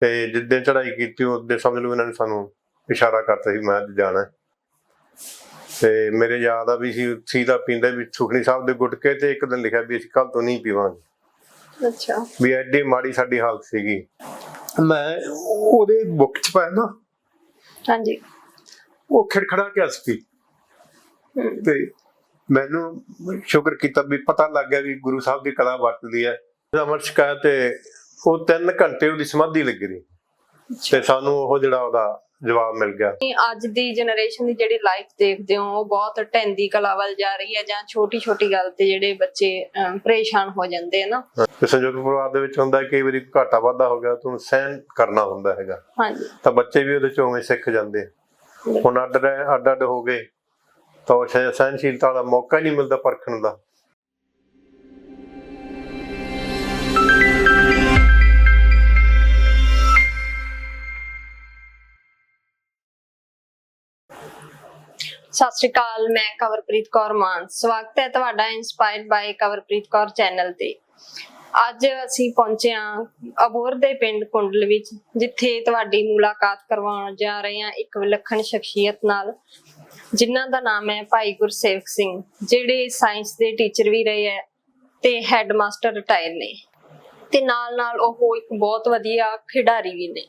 ਤੇ ਜਿੱਦਾਂ ਚੜ੍ਹਾਈ ਕੀਤੀ ਉਹਦੇ ਸਮਝ ਲਓ ਇਹਨਾਂ ਨੇ ਸਾਨੂੰ ਇਸ਼ਾਰਾ ਕਰਤਾ ਸੀ ਮੈਂ ਅੱਜ ਜਾਣਾ। ਤੇ ਮੇਰੇ ਯਾਦ ਆ ਵੀ ਸੀ ਸੀਦਾ ਪੀਂਦਾ ਵੀ ਸੁਖਣੀ ਸਾਹਿਬ ਦੇ ਗੁਟਕੇ ਤੇ ਇੱਕ ਦਿਨ ਲਿਖਿਆ ਵੀ ਅਸੀਂ ਕੱਲ ਤੋਂ ਨਹੀਂ ਪੀਵਾਂਗੇ। ਅੱਛਾ। ਵੀ ਐਡੀ ਮਾੜੀ ਸਾਡੀ ਹਾਲਤ ਸੀਗੀ। ਮੈਂ ਉਹਦੇ ਬੁੱਕ ਚ ਪਾਇਆ ਨਾ ਹਾਂਜੀ। ਉਹ ਖੜਖੜਾ ਕੇ ਹੱਸ ਪਈ ਤੇ ਮੈਨੂੰ ਸ਼ੁਕਰ ਕੀਤਾ ਵੀ ਪਤਾ ਲੱਗ ਗਿਆ ਵੀ ਗੁਰੂ ਸਾਹਿਬ ਦੀ ਕਲਾ ਵਰਤਦੀ ਹੈ। ਅਮਰ ਸ਼ਿਕਾਇਤ ਤੇ ਉਹ 3 ਘੰਟੇ ਉਹਦੀ ਸਮਾਧੀ ਲੱਗੀ ਰਹੀ। ਤੇ ਸਾਨੂੰ ਉਹ ਜਿਹੜਾ ਉਹਦਾ ਜਵਾਬ ਮਿਲ ਗਿਆ। ਅੱਜ ਦੀ ਜਨਰੇਸ਼ਨ ਦੀ ਜਿਹੜੀ ਲਾਈਫ ਦੇਖਦੇ ਹੋ ਉਹ ਬਹੁਤ ਟੈਂਦੀ ਕਲਾ ਵੱਲ ਜਾ ਰਹੀ ਹੈ ਜਾਂ ਛੋਟੀ ਛੋਟੀ ਗੱਲ ਤੇ ਜਿਹੜੇ ਬੱਚੇ ਅਮ, ਪਰੇਸ਼ਾਨ ਹੋ ਜਾਂਦੇ ਆ ਨਾ। ਤੇ ਸੰਯੁਕਤ ਪਰਿਵਾਰ ਦੇ ਵਿੱਚ ਹੁੰਦਾ ਹੈ ਕਈ ਵਾਰੀ ਘਾਟਾ ਵਾਧਾ ਹੋ ਗਿਆ ਤੁਹਾਨੂੰ ਸਹਿਨ ਕਰਨਾ ਹੁੰਦਾ ਹੈਗਾ। ਹਾਂਜੀ। ਤਾਂ ਬੱਚੇ ਵੀ ਉਹਦੇ ਚੋਂ ਉਵੇਂ ਸਿੱਖ ਜਾਂਦੇ। ਆ। ਹੁਣ ਅੱਡ ਰਹਿ- ਅੱਡ ਅੱਡ ਹੋ ਗਏ ਤਾਂ ਉਹ ਸਹਿ- ਸਹਿਨਸ਼ੀਲਤਾ ਦਾ ਮੌਕਾ ਹੀ ਨਹੀਂ ਮਿਲਦਾ ਪਰਖਣ ਦਾ। ਸਤਿ ਸ਼੍ਰੀ ਅਕਾਲ, ਮੈਂ ਕਵਰਪ੍ਰੀਤ ਕੌਰ ਮਾਨ। ਸਵਾਗਤ ਹੈ ਤੁਹਾਡਾ inspired by Kawarpreet Kaur channel ਤੇ। ਅੱਜ ਅਸੀਂ ਪਹੁੰਚੇ ਹਾਂ ਅਬੋਰ ਦੇ ਪਿੰਡ ਕੁੰਡਲ ਵਿੱਚ, ਜਿੱਥੇ ਤੁਹਾਡੀ ਮੁਲਾਕਾਤ ਕਰਵਾਉਣ ਜਾ ਰਹੇ ਹਾਂ ਇੱਕ ਵਿਲੱਖਣ ਸ਼ਖਸੀਅਤ ਨਾਲ, ਜਿਨ੍ਹਾਂ ਦਾ ਨਾਮ ਹੈ ਭਾਈ ਗੁਰਸੇਵਕ ਸਿੰਘ, ਜਿਹੜੇ ਸਾਇੰਸ ਦੇ ਟੀਚਰ ਵੀ ਰਹੇ ਹੈ ਤੇ ਹੈੱਡਮਾਸਟਰ ਰਿਟਾਇਰ ਨੇ। ਤੇ ਨਾਲ ਨਾਲ ਉਹ ਇੱਕ ਬਹੁਤ ਵਧੀਆ ਖਿਡਾਰੀ ਵੀ ਨੇ।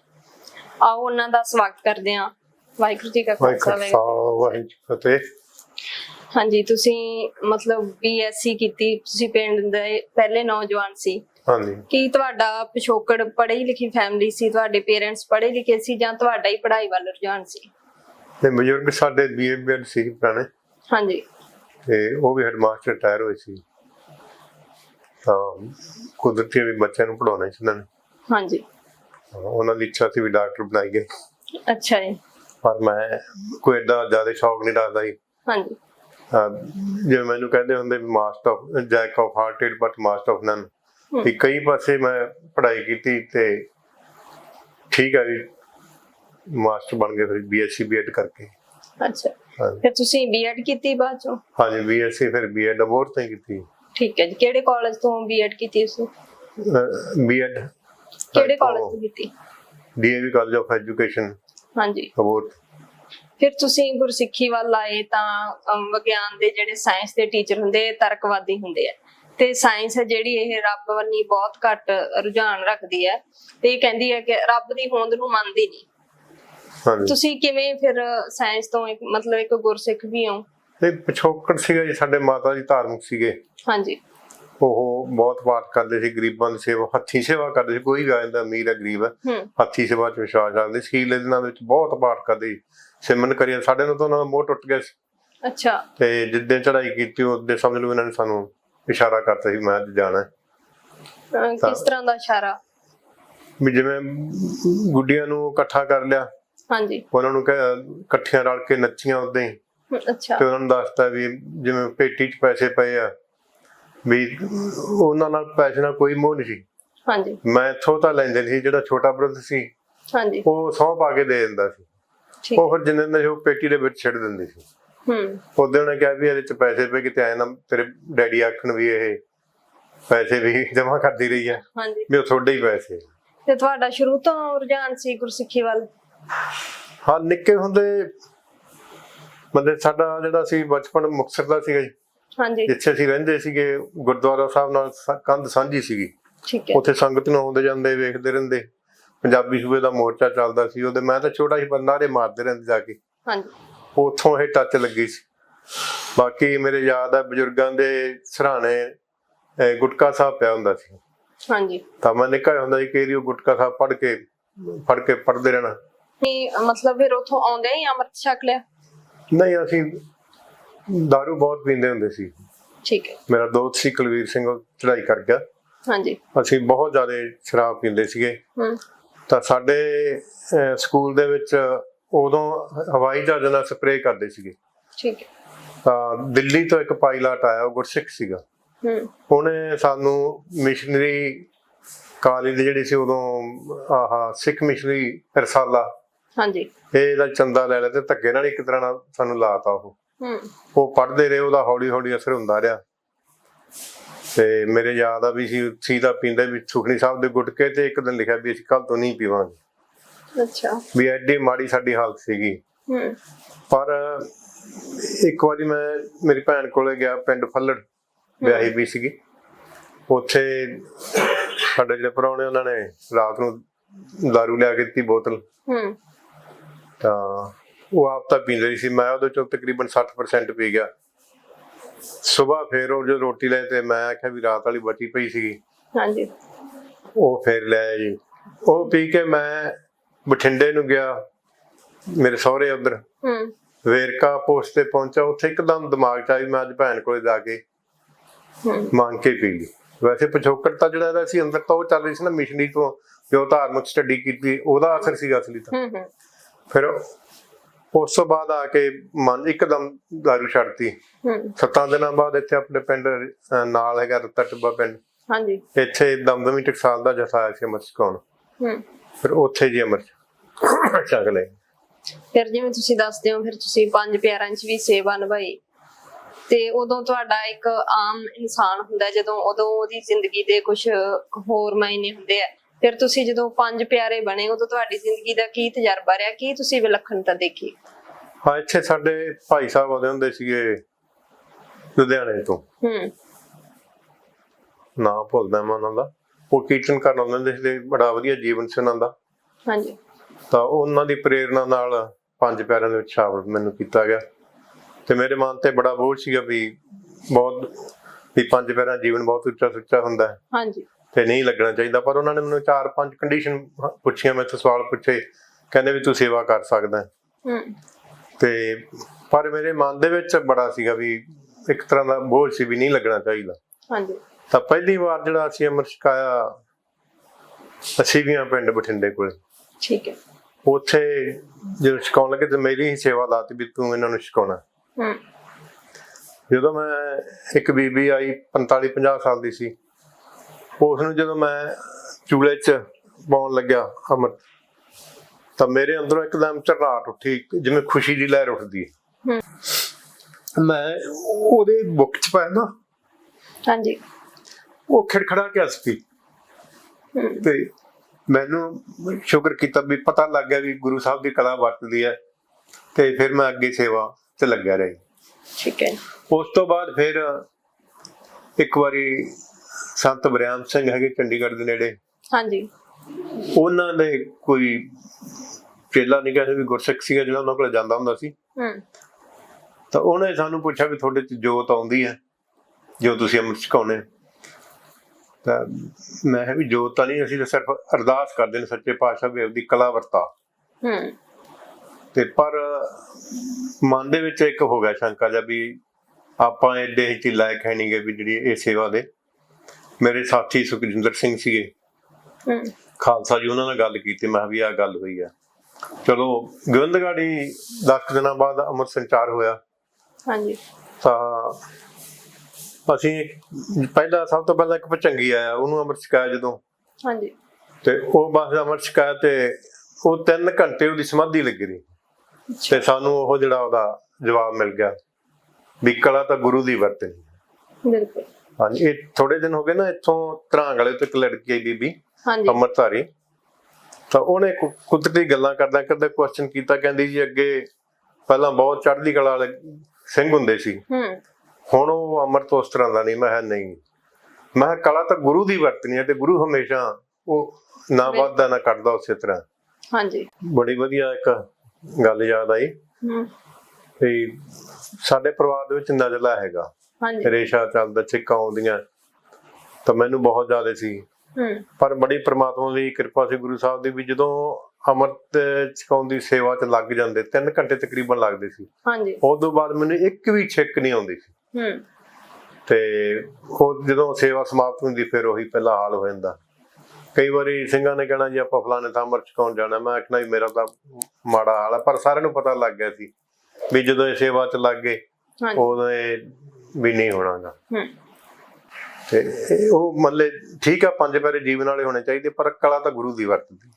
ਆਓ ਉਹਨਾਂ ਦਾ ਸਵਾਗਤ ਕਰਦੇ ਹਾਂ। ਵਾਹਿਗੁਰੂ ਜੀ ਕਾ ਖਾਲਸਾ ਵਾਹਿਗੁਰੂ ਜੀ ਕੀ ਫਤਿਹ। ਹਾਂਜੀ ਤੁਸੀਂ ਮਤਲਬ ਬੀਐਸਸੀ ਕੀਤੀ ਤੁਸੀਂ ਪਿੰਡ ਦੇ ਪਹਿਲੇ ਨੌਜਵਾਨ ਸੀ। ਹਾਂਜੀ। ਕੀ ਤੁਹਾਡਾ ਪਿਛੋਕੜ ਪੜ੍ਹੀ ਲਿਖੀ ਫੈਮਿਲੀ ਸੀ? ਤੁਹਾਡੇ ਪੇਰੈਂਟਸ ਪੜ੍ਹੇ ਲਿਖੇ ਸੀ ਜਾਂ ਤੁਹਾਡਾ ਹੀ ਪੜ੍ਹਾਈ ਵੱਲ ਰੁਝਾਨ ਸੀ? ਤੇ ਬਜ਼ੁਰਗ ਸਾਡੇ ਬੀਏ ਬੀਐਡ ਸੀ ਪੁਰਾਣੇ। ਹਾਂਜੀ। ਤੇ ਉਹ ਵੀ ਹੈਡਮਾਸਟਰ ਰਿਟਾਇਰ ਹੋਏ ਸੀ। ਤਾਂ ਕੁਦਰਤੀ ਵੀ ਬੱਚਿਆਂ ਨੂੰ ਪੜਾਉਣਾ ਸੀ ਉਹਨਾਂ ਨੇ। ਹਾਂਜੀ। ਉਹਨਾਂ ਦੀ ਇੱਛਾ ਸੀ ਵੀ ਡਾਕਟਰ ਬਣਾਈ ਗਏ। ਅੱਛਾ ਜੀ। ਪਰ ਮੈਂ ਕੋਈ ਏਡਾ ਜ਼ਿਆਦਾ ਸ਼ੌਕ ਨਹੀਂ ਰੱਖਦਾ ਸੀ ਹਾਂਜੀ। ਜਿਵੇਂ ਮੈਨੂੰ ਕਹਿੰਦੇ ਹੁੰਦੇ master of jack of hearted but master of none. ਕਿ ਕਈ ਪਾਸੇ ਮੈਂ ਪੜ੍ਹਾਈ ਕੀਤੀ ਤੇ ਠੀਕ ਹੈ ਜੀ। ਮਾਸਟਰ ਬਣ ਗਏ ਫਿਰ ਬੀਐਸਸੀ ਬੀਐਡ ਕਰਕੇ। ਅੱਛਾ। ਫਿਰ ਤੁਸੀਂ ਬੀਐਡ ਕੀਤੀ ਬਾਅਦ ਚੋਂ? ਹਾਂਜੀ ਬੀਐਸਸੀ ਫਿਰ ਬੀਐਡ ਅਬੋਰ ਤੋਂ ਕੀਤੀ। ਠੀਕ ਹੈ ਜੀ। ਕਿਹੜੇ ਕਾਲਜ ਤੋਂ ਬੀਐਡ ਕੀਤੀ ਤੁਸੀਂ? ਬੀਐਡ ਕਿਹੜੇ ਕਾਲਜ ਤੋਂ ਕੀਤੀ? ਡੀਏਵੀ ਕਾਲਜ ਆਫ ਐਜੂਕੇਸ਼ਨ ਹਾਂਜੀ। ਅਬੋਰ ਫਿਰ ਤੁਸੀਂ ਗੁਰਸਿੱਖੀ ਵੱਲ ਆਏ ਤਾਂ ਵਿਗਿਆਨ ਦੇ ਜਿਹੜੇ ਸਾਇੰਸ ਦੇ ਟੀਚਰ ਹੁੰਦੇ ਤਰਕਵਾਦੀ ਹੁੰਦੇ ਆ। ਤੇ ਸਾਇੰਸ ਹੈ ਜਿਹੜੀ ਇਹ ਰੱਬ ਵੱਲੋਂ ਬਹੁਤ ਘੱਟ ਰੁਝਾਨ ਰੱਖਦੀ ਹੈ। ਤੇ ਇਹ ਕਹਿੰਦੀ ਹੈ ਕਿ ਰੱਬ ਦੀ ਹੋਂਦ ਨੂੰ ਮੰਨਦੀ ਨਹੀਂ। ਹਾਂਜੀ। ਤੁਸੀਂ ਕਿਵੇਂ ਫਿਰ ਸਾਇੰਸ ਤੋਂ ਇੱਕ ਮਤਲਬ ਇੱਕ ਗੁਰਸਿੱਖ ਵੀ ਹੋ? ਤੇ ਪਿਛੋਕੜ ਸੀਗਾ ਜੀ ਸਾਡੇ ਮਾਤਾ ਜੀ ਧਾਰਮਿਕ ਸੀਗੇ। ਹਾਂਜੀ। ਉਹ ਬਹੁਤ ਪਾਠ ਕਰਦੇ ਸੀ ਗਰੀਬਾਂ ਦੀ ਸੇਵਾ ਹੱਥੀ ਸੇਵਾ ਕਰਦੇ ਸੀ ਕੋਈ ਵੀ ਆ ਜਾਂਦਾ ਅਮੀਰ ਹੈ ਗਰੀਬ ਹੈ। ਹੱਥੀ ਸੇਵਾ ਚ ਵਿਸ਼ਵਾਸ ਰੱਖਦੇ ਸੀ। ਦੇ ਵਿੱਚ ਬਹੁਤ ਪਾਠ ਕਰਦੇ ਸੀ। ਸਿਮਰਨ ਕਰਿਆ ਸਾਡੇ ਨਾਲ ਤਾਂ ਉਹਨਾਂ ਦਾ ਮੋਹ ਟੁੱਟ ਗਿਆ ਸੀ। ਅੱਛਾ। ਤੇ ਜਿੱਦਾਂ ਚੜ੍ਹਾਈ ਕੀਤੀ ਉਹਦੇ ਸਮਝ ਲਓ ਇਹਨਾਂ ਨੇ ਸਾਨੂੰ ਇਸ਼ਾਰਾ ਕਰਤਾ ਸੀ ਮੈਂ ਅੱਜ ਜਾਣਾ ਕਿਸ ਤਰ੍ਹਾਂ ਦਾ ਇਸ਼ਾਰਾ? ਵੀ ਜਿਵੇਂ ਗੁੱਡੀਆਂ ਨੂੰ ਇਕੱਠਾ ਕਰ ਲਿਆ। ਹਾਂਜੀ। ਉਹਨਾਂ ਨੂੰ ਇਕੱਠੀਆਂ ਰਲ ਕੇ ਨੱਚੀਆਂ ਉਦਾਂ ਹੀ ਅੱਛਾ। ਤੇ ਉਹਨਾਂ ਨੂੰ ਦੱਸਤਾ ਵੀ ਜਿਵੇਂ ਪੇਟੀ 'ਚ ਪੈਸੇ ਪਏ ਆ ਵੀ ਉਹਨਾਂ ਨਾਲ ਪੈਸੇ ਨਾਲ ਕੋਈ ਮੋਹ ਨਹੀਂ ਸੀ। ਹਾਂਜੀ। ਮੈਂ ਇੱਥੋਂ ਤਾਂ ਲੈਂਦੇ ਸੀ ਜਿਹੜਾ ਛੋਟਾ ਬ੍ਰਦਰ ਸੀ ਹਾਂਜੀ। ਉਹ ਸੌਂ ਪਾ ਕੇ ਦੇ ਦਿੰਦਾ ਸੀ। ਠੀਕ। ਉਹ ਫਿਰ ਜਿੰਨੇ ਦਿਨ ਉਹ ਪੇਟੀ ਦੇ ਵਿੱਚ ਛੱਡ ਦਿੰਦੀ ਸੀ। ਹੂੰ। ਉਹਦੇ ਉਹਨੇ ਕਿਹਾ ਵੀ ਇਹਦੇ ਚ ਪੈਸੇ ਪਏ ਕਿਤੇ ਆਏ ਨਾ ਤੇਰੇ ਡੈਡੀ ਆਖਣ ਵੀ ਇਹ ਪੈਸੇ ਵੀ ਜਮ੍ਹਾਂ ਕਰਦੀ ਰਹੀ ਹੈ ਹਾਂਜੀ। ਵੀ ਉਹ ਤੁਹਾਡੇ ਹੀ ਪੈਸੇ ਤੇ ਤੁਹਾਡਾ ਸ਼ੁਰੂ ਤੋਂ ਰੁਝਾਨ ਸੀ ਗੁਰਸਿੱਖੀ ਵੱਲ? ਹਾਂ ਨਿੱਕੇ ਹੁੰਦੇ ਮਤਲਬ ਸਾਡਾ ਜਿਹੜਾ ਸੀ ਬਚਪਨ ਮੁਕਤਸਰ ਦਾ ਸੀਗਾ ਜੀ। ਹਾਂਜੀ। ਜਿੱਥੇ ਅਸੀਂ ਰਹਿੰਦੇ ਸੀਗੇ ਗੁਰਦੁਆਰਾ ਸਾਹਿਬ ਨਾਲ ਸ- ਕੰਧ ਸਾਂਝੀ ਸੀਗੀ। ਠੀਕ ਹੈ। ਉੱਥੇ ਸੰਗਤ ਨੂੰ ਆਉਂਦੇ ਜਾਂਦੇ ਵੇਖਦੇ ਰਹਿੰਦੇ। ਪੰਜਾਬੀ ਸੂਬੇ ਦਾ ਮੋਰਚਾ ਚੱਲਦਾ ਸੀ ਉਹਦੇ ਮੈਂ ਤਾਂ ਛੋਟਾ ਹੀ ਬੰਦਾ ਰੇ ਮਾਰਦੇ ਰਹਿੰਦੇ ਜਾ ਕੇ। ਹਾਂਜੀ। ਉੱਥੋਂ ਇਹ ਟੱਚ ਲੱਗੀ ਸੀ। ਬਾਕੀ ਮੇਰੇ ਯਾਦ ਆ ਬਜ਼ੁਰਗਾਂ ਦੇ ਸਰਾਣੇ ਗੁਟਕਾ ਸਾਹਿਬ ਪਿਆ ਹੁੰਦਾ ਸੀ। ਹਾਂਜੀ। ਤਾਂ ਮੈਂ ਨਿੱਕਾ ਹੁੰਦਾ ਸੀ ਕਿ ਉਹ ਗੁਟਕਾ ਸਾਹਿਬ ਪੜ੍ਹ ਕੇ ਫੜ ਕੇ ਪੜ੍ਹਦੇ ਰਹਿਣਾ। ਨਹੀਂ ਮਤਲਬ ਫਿਰ ਉਥੋਂ ਆਉਂਦੇ ਹੀ ਅੰਮ੍ਰਿਤ ਛਕ ਲਿਆ? ਨਹੀਂ ਅਸੀਂ दारू ਬਹੁਤ ਪੀਂਦੇ ਹੁੰਦੇ ਸੀ ਠੀਕ ਹੈ ਮੇਰਾ ਦੋਸਤ ਸੀ ਕੁਲਵੀਰ ਸਿੰਘ ਉਹ ਚੜਾਈ ਕਰ ਗਿਆ ਹਾਂਜੀ ਅਸੀਂ ਬਹੁਤ ਜ਼ਿਆਦਾ ਸ਼ਰਾਬ ਪੀਂਦੇ ਸੀਗੇ ਹੂੰ ਤਾਂ ਸਾਡੇ ਅਹ, ਸਕੂਲ ਦੇ ਵਿੱਚ ਉਦੋਂ ਹਵਾਈ ਜਹਾਜ਼ ਨਾਲ ਸਪਰੇਅ ਕਰਦੇ ਸੀਗੇ ਠੀਕ ਹੈ ਤਾਂ ਦਿੱਲੀ ਤੋਂ ਇੱਕ ਪਾਇਲਟ ਆਇਆ ਉਹ ਗੁਰਸਿੱਖ ਸੀਗਾ ਹੂੰ ਉਹਨੇ ਸਾਨੂੰ ਮਿਸ਼ਨਰੀ ਕਾਲਜ ਦੀ ਜਿਹੜੀ ਸੀ ਉਦੋਂ ਆਹ ਸਿੱਖ ਮਿਸ਼ਨਰੀ ਰਸਾਲਾ ਹਾਂਜੀ ਇਹਦਾ ਚੰਦਾ ਲੈ ਲਿਆ ਤੇ ਧੱਕੇ ਨਾਲ ਇੱਕ ਤਰ੍ਹਾਂ ਨਾਲ ਸਾਨੂੰ ਲਾਤਾ ਉਹ ਉਹ ਪੜ੍ਹਦੇ ਰਹੇ ਉਹਦਾ ਹੌਲੀ ਹੌਲੀ ਅਸਰ ਹੁੰਦਾ ਰਿਹਾ। ਤੇ ਮੇਰੇ ਯਾਦ ਆ ਵੀ ਸੀ ਸੀਦਾ ਪੀਂਦਾ ਵੀ ਸੁਖਣੀ ਸਾਹਿਬ ਦੇ ਗੁਟਕੇ ਤੇ ਇੱਕ ਦਿਨ ਲਿਖਿਆ ਵੀ ਅਸੀਂ ਕੱਲ ਤੋਂ ਨਹੀਂ ਪੀਵਾਂਗੇ। ਅੱਛਾ। ਵੀ ਐਡੀ ਮਾੜੀ ਸਾਡੀ ਹਾਲਤ ਸੀਗੀ। ਹੂੰ। ਪਰ ਇੱਕ ਵਾਰੀ ਮੈਂ ਮੇਰੀ ਭੈਣ ਕੋਲੇ ਗਿਆ ਪਿੰਡ ਫੱਲੜ ਵਿਆਹੀ ਵੀ ਸੀਗੀ। ਉੱਥੇ ਸਾਡੇ ਜਿਹੜੇ ਪ੍ਰਾਹੁਣੇ ਉਹਨਾਂ ਨੇ ਰਾਤ ਨੂੰ ਦਾਰੂ ਲਿਆ ਕੇ ਦਿੱਤੀ ਬੋਤਲ। ਹੂੰ। ਤਾਂ ਉਹ ਆਪ ਤਾਂ ਪੀਂਦੇ ਸੀ ਮੈਂ ਉਹਦੇ ਚੋਂ ਤਕਰੀਬਨ 60% ਪੀ ਗਿਆ। ਸਵੇਰ ਫੇਰ ਉਹ ਜੋ ਰੋਟੀ ਲੈ ਤੇ ਮੈਂ ਆਖਿਆ ਵੀ ਰਾਤ ਵਾਲੀ ਬਚੀ ਪਈ ਸੀਗੀ। ਹਾਂਜੀ। ਉਹ ਫੇਰ ਲੈ ਜੀ ਉਹ ਪੀ ਕੇ ਮੈਂ ਬਠਿੰਡੇ ਨੂੰ ਗਿਆ ਮੇਰੇ ਸਹੁਰੇ ਉਧਰ। ਹੂੰ। ਵੇਰਕਾ ਪੋਸਟ ਤੇ ਪਹੁੰਚਾ ਉੱਥੇ ਇੱਕਦਮ ਦਿਮਾਗ 'ਚ ਆਈ ਮੈਂ ਅੱਜ ਭੈਣ ਕੋਲੇ ਜਾ ਕੇ ਮੰਗ ਕੇ ਪੀ ਲਈ ਵੈਸੇ ਪਿਛੋਕੜ ਤਾਂ ਜਿਹੜਾ ਇਹਦਾ ਸੀ ਅੰਦਰ ਤਾਂ ਉਹ ਚੱਲ ਰਹੀ ਸੀ ਨਾ ਮਿਸ਼ਨਰੀ ਤੋਂ ਜੋ ਧਾਰਮਿਕ ਸਟੱਡੀ ਕੀਤੀ ਉਹਦਾ ਅਸਰ ਸੀਗਾ ਅਸਲੀ ਤਾਂ। ਹੂੰ ਹੂੰ। ਫਿਰ ਉਸ ਤੋਂ ਬਾਅਦ ਆ ਕੇ ਮਨ ਇੱਕਦਮ ਦਾਰੂ ਛੱਡਤੀ। ਸੱਤਾਂ ਦਿਨਾਂ ਬਾਅਦ ਇੱਥੇ ਆਪਣੇ ਪਿੰਡ ਨਾਲ ਹੈਗਾ ਰਤਾ ਟਿੱਬਾ ਪਿੰਡ। ਹਾਂਜੀ। ਇੱਥੇ ਦਮਦਮੀ ਟਕਸਾਲ ਦਾ ਜਥਾ ਆਇਆ ਸੀ ਅਮਰ ਛਕਾਉਣ ਫਿਰ ਉੱਥੇ ਜੀ ਅਮਰ ਛਕ ਲਏ। ਫਿਰ ਜਿਵੇਂ ਤੁਸੀਂ ਦੱਸਦੇ ਹੋ ਫਿਰ ਤੁਸੀਂ ਪੰਜ ਪਿਆਰਾਂ 'ਚ ਵੀ ਸੇਵਾ ਨਿਭਾਈ। ਤੇ ਉਦੋਂ ਤੁਹਾਡਾ ਇੱਕ ਆਮ ਇਨਸਾਨ ਹੁੰਦਾ ਜਦੋਂ ਉਦੋਂ ਉਹਦੀ ਜ਼ਿੰਦਗੀ ਦੇ ਕੁਝ ਹੋਰ ਮਾਇਨੇ ਹੁੰਦੇ ਆ। ਫਿਰ ਤੁਸੀਂ ਜਦੋਂ ਪੰਜ ਪਿਆਰੇ ਬਣੇ ਉਦੋਂ ਤੁਹਾਡੀ ਜ਼ਿੰਦਗੀ ਦਾ ਕੀ ਤਜਰਬਾ ਰਿਹਾ? ਕੀ ਤੁਸੀਂ ਵਿਲੱਖਣਤਾ ਦੇਖੀ? ਹਾਂ ਇੱਥੇ ਸਾਡੇ ਭਾਈ ਸਾਹਿਬ ਆਉਂਦੇ ਹੁੰਦੇ ਸੀਗੇ ਲੁਧਿਆਣੇ ਤੋਂ। ਹੂੰ। ਨਾਂ ਭੁੱਲਦਾ ਮੈਂ ਉਹਨਾਂ ਦਾ। ਉਹ ਕੀਰਤਨ ਕਰਨ ਆਉਂਦੇ ਹੁੰਦੇ ਸੀ ਬੜਾ ਵਧੀਆ ਜੀਵਨ ਸੀ ਉਹਨਾਂ ਦਾ। ਹਾਂਜੀ। ਤਾਂ ਉਹਨਾਂ ਦੀ ਪ੍ਰੇਰਣਾ ਨਾਲ ਪੰਜ ਪਿਆਰਿਆਂ ਦੇ ਵਿੱਚ ਸ਼ਾਮਲ ਮੈਨੂੰ ਕੀਤਾ ਗਿਆ। ਤੇ ਮੇਰੇ ਮਨ ਤੇ ਬੜਾ ਬੋਝ ਸੀਗਾ ਵੀ ਬਹੁਤ ਵੀ ਪੰਜ ਪਿਆਰਿਆਂ ਦਾ ਜੀਵਨ ਬਹੁਤ ਉੱਚਾ ਸੁੱਚਾ ਹੁੰਦਾ ਹੈ। ਹਾਂਜੀ। ਤੇ ਨਹੀਂ ਲੱਗਣਾ ਚਾਹੀਦਾ ਪਰ ਉਹਨਾਂ ਨੇ ਮੈਨੂੰ ਚਾਰ ਪੰਜ ਕੰਡੀਸ਼ਨ ਪੁੱਛੀਆਂ ਮੈਥੋਂ ਸਵਾਲ ਪੁੱਛੇ ਕਹਿੰਦੇ ਵੀ ਤੂੰ ਸੇਵਾ ਕਰ ਸਕਦਾ। ਤੇ ਪਰ ਮੇਰੇ ਮਨ ਦੇ ਵਿੱਚ ਬੜਾ ਸੀਗਾ ਵੀ ਇੱਕ ਤਰ੍ਹਾਂ ਦਾ ਬੋਝ ਸੀ ਵੀ ਨਹੀਂ ਲੱਗਣਾ ਚਾਹੀਦਾ। ਹਾਂਜੀ। ਤਾਂ ਪਹਿਲੀ ਵਾਰ ਜਿਹੜਾ ਅਸੀਂ ਅੰਮ੍ਰਿਤ ਛਕਾਇਆ ਅਸੀਂ ਵੀ ਆ ਪਿੰਡ ਬਠਿੰਡੇ ਕੋਲੇ। ਠੀਕ ਹੈ। ਉੱਥੇ ਜਦੋਂ ਛਕਾਉਣ ਲੱਗੇ ਤੇ ਮੇਰੀ ਹੀ ਸੇਵਾ ਲਾਤੀ ਵੀ ਤੂੰ ਇਹਨਾਂ ਨੂੰ ਛਕਾਉਣਾ। ਹੂੰ। ਜਦੋਂ ਮੈਂ ਇੱਕ ਬੀਬੀ ਆਈ 45 50 ਸਾਲ ਦੀ ਸੀ ਉਸ ਨੂੰ ਜਦੋਂ ਮੈਂ ਚੂਲੇ 'ਚ ਪਾਉਣ ਲੱਗਿਆ ਅੰਮ੍ਰਿਤ ਤਾਂ ਮੇਰੇ ਅੰਦਰੋਂ ਇੱਕਦਮ ਝਰਨਾਟ ਉੱਠੀ ਜਿਵੇਂ ਖੁਸ਼ੀ ਦੀ ਲਹਿਰ ਉੱਠਦੀ ਹੈ। ਮੈਂ ਉਹਦੇ ਬੁੱਕ 'ਚ ਪਾਇਆ ਨਾ ਹਾਂਜੀ। ਉਹ ਖੜਖੜਾ ਕੇ ਹੱਸ ਪਈ ਤੇ ਮੈਨੂੰ ਸ਼ੁਕਰ ਕੀਤਾ ਵੀ ਪਤਾ ਲੱਗ ਗਿਆ ਵੀ ਗੁਰੂ ਸਾਹਿਬ ਦੀ ਕਲਾ ਵਰਤਦੀ ਹੈ ਤੇ ਫਿਰ ਮੈਂ ਅੱਗੇ ਸੇਵਾ ਤੇ ਲੱਗਿਆ ਰਹੀ। ਠੀਕ ਹੈ। ਉਸ ਤੋਂ ਬਾਅਦ ਫਿਰ ਇੱਕ ਵਾਰੀ ਸੰਤ ਬਰਿਆਮ ਸਿੰਘ ਹੈਗੇ ਚੰਡੀਗੜ੍ਹ ਦੇ ਨੇੜੇ। ਹਾਂਜੀ। ਉਹਨਾਂ ਦੇ ਕੋਈ ਚੇਲਾ ਨਹੀਂ ਕਹਿੰਦੇ ਵੀ ਗੁਰਸਿੱਖ ਸੀਗਾ ਜਿਹੜਾ ਉਹਨਾਂ ਕੋਲ ਜਾਂਦਾ ਹੁੰਦਾ ਸੀ। ਹੂੰ। ਤਾਂ ਉਹਨੇ ਸਾਨੂੰ ਪੁੱਛਿਆ ਵੀ ਤੁਹਾਡੇ ਚ ਜੋਤ ਆਉਂਦੀ ਹੈ ਜੋ ਤੁਸੀਂ ਅੰਮ੍ਰਿਤ ਛਕਾਉਣੇ ਤਾਂ ਮੈਂ ਕਿਹਾ ਵੀ ਜੋਤ ਤਾਂ ਨਹੀਂ ਅਸੀਂ ਤਾਂ ਸਿਰਫ ਅਰਦਾਸ ਕਰਦੇ ਨੇ ਸੱਚੇ ਪਾਤਸ਼ਾਹ ਵੀ ਆਪਦੀ ਕਲਾ ਵਰਤਾ। ਹੂੰ। ਤੇ ਪਰ ਮਨ ਦੇ ਵਿੱਚ ਇੱਕ ਹੋ ਗਿਆ ਸ਼ੰਕਾ ਜਿਹਾ ਵੀ ਆਪਾਂ ਐਡੇ ਹੀ ਲਾਇਕ ਹੈ ਨਹੀਂਗੇ ਵੀ ਜਿਹੜੀ ਇਹ ਸੇਵਾ ਦੇ। ਮੇਰੇ ਸਾਥੀ ਸੁਖਜਿੰਦਰ ਸਿੰਘ ਸੀਗੇ। ਖਾਲਸਾ ਜੀ ਉਹਨਾਂ ਨਾਲ ਗੱਲ ਕੀਤੀ ਮੈਂ ਵੀ ਆਹ ਗੱਲ ਹੋਈ ਆ। ਚਲੋ ਗੋਬਿੰਦਗੜ੍ਹੀ 10 ਦਿਨਾਂ ਬਾਅਦ ਅਮਰ ਸੰਚਾਰ ਹੋਇਆ। ਹਾਂਜੀ। ਤਾਂ ਅਸੀਂ ਪਹਿਲਾਂ ਸਭ ਤੋਂ ਪਹਿਲਾਂ ਇੱਕ ਭਚੰਗੀ ਆਇਆ ਉਹਨੂੰ ਅਮਰ ਛਕਾਇਆ ਜਦੋਂ। ਹਾਂਜੀ। ਤੇ ਉਹ ਬਸ ਅਮਰ ਛਕਾਇਆ ਤੇ ਉਹ 3 ਘੰਟੇ ਉਹਦੀ ਸਮਾਧੀ ਲੱਗੀ ਰਹੀ। ਤੇ ਸਾਨੂੰ ਉਹ ਜਿਹੜਾ ਉਹਦਾ ਜਵਾਬ ਮਿਲ ਗਿਆ ਵੀ ਕਲਾ ਤਾਂ ਗੁਰੂ ਦੀ ਵਰਤਣੀ ਬਿਲਕੁਲ। ਹਾਂਜੀ ਇਹ ਥੋੜੇ ਦਿਨ ਹੋ ਗਏ ਨਾ ਇੱਥੋਂ ਧਰਾਂਗ ਵਾਲੇ ਤੋਂ ਇੱਕ ਲੜਕੀ ਆਈ ਬੀਬੀ ਹਾਂਜੀ। ਅੰਮ੍ਰਿਤਧਾਰੀ। ਤਾਂ ਉਹਨੇ ਕੁਦਰਤੀ ਗੱਲਾਂ ਕਰਦਾ ਕਰਦਾ ਕੁਐਸਚਨ ਕੀਤਾ ਕਹਿੰਦੀ ਜੀ ਅੱਗੇ ਪਹਿਲਾਂ ਬਹੁਤ ਚੜ੍ਹਦੀ ਕਲਾ ਵਾਲੇ ਸਿੰਘ ਹੁੰਦੇ ਸੀ। ਹੂੰ। ਹੁਣ ਉਹ ਅੰਮ੍ਰਿਤ ਉਸ ਤਰ੍ਹਾਂ ਦਾ ਨਹੀਂ ਮੈਂ ਕਿਹਾ ਨਹੀਂ। ਮੈਂ ਕਲਾ ਤਾਂ ਗੁਰੂ ਦੀ ਵਰਤਣੀ ਹੈ ਤੇ ਗੁਰੂ ਹਮੇਸ਼ਾ ਉਹ ਨਾ ਵੱਧਦਾ ਨਾ ਘਟਦਾ ਉਸੇ ਤਰ੍ਹਾਂ। ਹਾਂਜੀ। ਬੜੀ ਵਧੀਆ ਇੱਕ ਗੱਲ ਯਾਦ ਆਈ ਹੂੰ। ਵੀ ਸਾਡੇ ਪਰਿਵਾਰ ਦੇ ਵਿੱਚ ਨਜ਼ਲਾ ਹੈਗਾ। ਰੇਸ਼ਾ ਚੱਲਦਾ ਛਿੱਕਾਂ ਆਉਂਦੀਆਂ। ਤਾਂ ਮੈਨੂੰ ਬਹੁਤ ਜ਼ਿਆਦਾ ਸੀ। ਪਰ ਬੜੀ ਪ੍ਰਮਾਤਮਾ ਦੀ ਕਿਰਪਾ ਸੀ ਗੁਰੂ ਸਾਹਿਬ ਦੀ ਵੀ ਜਦੋਂ ਅਮਰਤ ਛਕਾਉਣ ਦੀ ਸੇਵਾ 'ਚ ਲੱਗ ਜਾਂਦੇ 3 ਘੰਟੇ ਤਕਰੀਬਨ ਲੱਗਦੇ ਸੀ। ਹਾਂਜੀ। ਉਸ ਤੋਂ ਬਾਅਦ ਮੈਨੂੰ ਇੱਕ ਵੀ ਛਿੱਕ ਨਹੀਂ ਆਉਂਦੀ ਸੀ। ਹੂੰ। ਤੇ ਉਹ ਜਦੋਂ ਸੇਵਾ ਸਮਾਪਤ ਹੁੰਦੀ ਫਿਰ ਉਹੀ ਪਹਿਲਾ ਹਾਲ ਹੋ ਜਾਂਦਾ। ਕਈ ਵਾਰੀ ਸਿੰਘਾਂ ਨੇ ਕਹਿਣਾ ਜੀ ਆਪਾਂ ਫਲਾਣੇ ਥਾਂ ਅਮਰ ਛਕਾਉਣ ਜਾਣਾ। ਮੈਂ ਆਖਣਾ ਵੀ ਮੇਰਾ ਤਾਂ ਮਾੜਾ ਹਾਲ ਹੈ ਪਰ ਸਾਰਿਆਂ ਨੂੰ ਪਤਾ ਲੱਗ ਗਿਆ ਸੀ ਵੀ ਜਦੋਂ ਇਹ ਸੇਵਾ 'ਚ ਲੱਗ ਗਏ ਹਾਂਜੀ। ਉਦੋਂ ਇਹ ਵੀ ਨਹੀਂ ਹੋਣਾਗਾ। ਹੂੰ। ਤੇ ਉਹ ਮਤਲਬ ਠੀਕ ਆ ਪੰਜ ਪਿਆਰੇ ਜੀਵਨ ਵਾਲੇ ਹੋਣੇ ਚਾਹੀਦੇ ਪਰ ਕਲਾ ਤਾਂ ਗੁਰੂ ਦੀ ਵਰਤਦੀ।